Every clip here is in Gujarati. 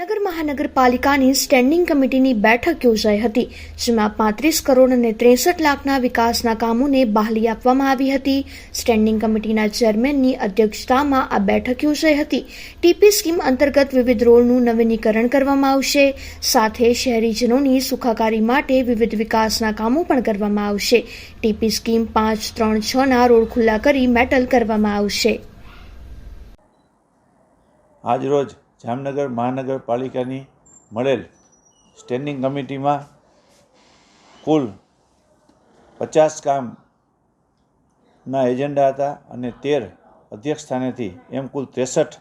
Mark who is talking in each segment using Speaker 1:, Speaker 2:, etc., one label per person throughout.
Speaker 1: જામનગર મહાનગરપાલિકાની સ્ટેન્ડિંગ કમિટીની બેઠક યોજાઈ હતી, જેમાં પાંત્રીસ કરોડ અને ત્રેસઠ લાખના વિકાસના કામોને બહાલી આપવામાં આવી હતી. સ્ટેન્ડિંગ કમિટીના ચેરમેનની અધ્યક્ષતામાં આ બેઠક યોજાઈ હતી. ટીપી સ્કીમ અંતર્ગત વિવિધ રોડનું નવીનીકરણ કરવામાં આવશે. સાથે શહેરીજનોની સુખાકારી માટે વિવિધ વિકાસના કામો પણ કરવામાં આવશે. ટીપી સ્કીમ પાંચ, ત્રણ છના રોડ ખુલ્લા કરી મેટલ કરવામાં આવશે.
Speaker 2: આજરોજ જામનગર મહાનગરપાલિકાની મળેલ સ્ટેન્ડિંગ કમિટીમાં કુલ પચાસ કામના એજન્ડા હતા અને તેર અધ્યક્ષ સ્થાનેથી એમ કુલ ત્રેસઠ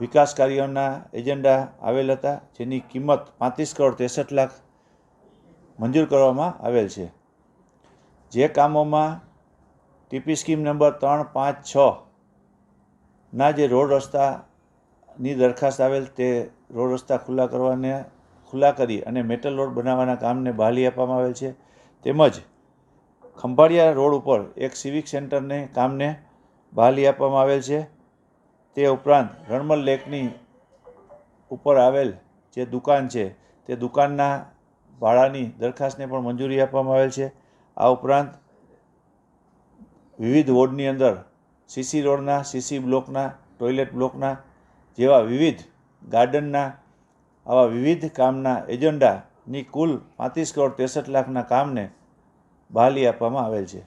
Speaker 2: વિકાસ કાર્યોના એજન્ડા આવેલ હતા, જેની કિંમત પાંત્રીસ કરોડ ત્રેસઠ લાખ મંજૂર કરવામાં આવેલ છે. જે કામોમાં ટીપી સ્કીમ નંબર ત્રણ પાંચ છના જે રોડ રસ્તાની દરખાસ્ત આવેલ તે રોડ રસ્તા ખુલ્લા કરવાને, ખુલ્લા કરી અને મેટલ રોડ બનાવવાના કામને બહાલી આપવામાં આવેલ છે. તેમજ ખંભાળિયા રોડ ઉપર એક સિવિક સેન્ટરને કામને બહાલી આપવામાં આવેલ છે. તે ઉપરાંત રણમલ લેકની ઉપર આવેલ જે દુકાન છે, તે દુકાનના ભાડાની દરખાસ્તને પણ મંજૂરી આપવામાં આવેલ છે. આ ઉપરાંત વિવિધ વોર્ડની અંદર સીસી રોડના સીસી બ્લોકના, ટોયલેટ બ્લોકના જેવા વિવિધ ગાર્ડનના, આવા વિવિધ કામના એજન્ડાની કુલ પાંત્રીસ કરોડ ત્રેસઠ લાખના કામને બહાલી આપવામાં આવેલ છે.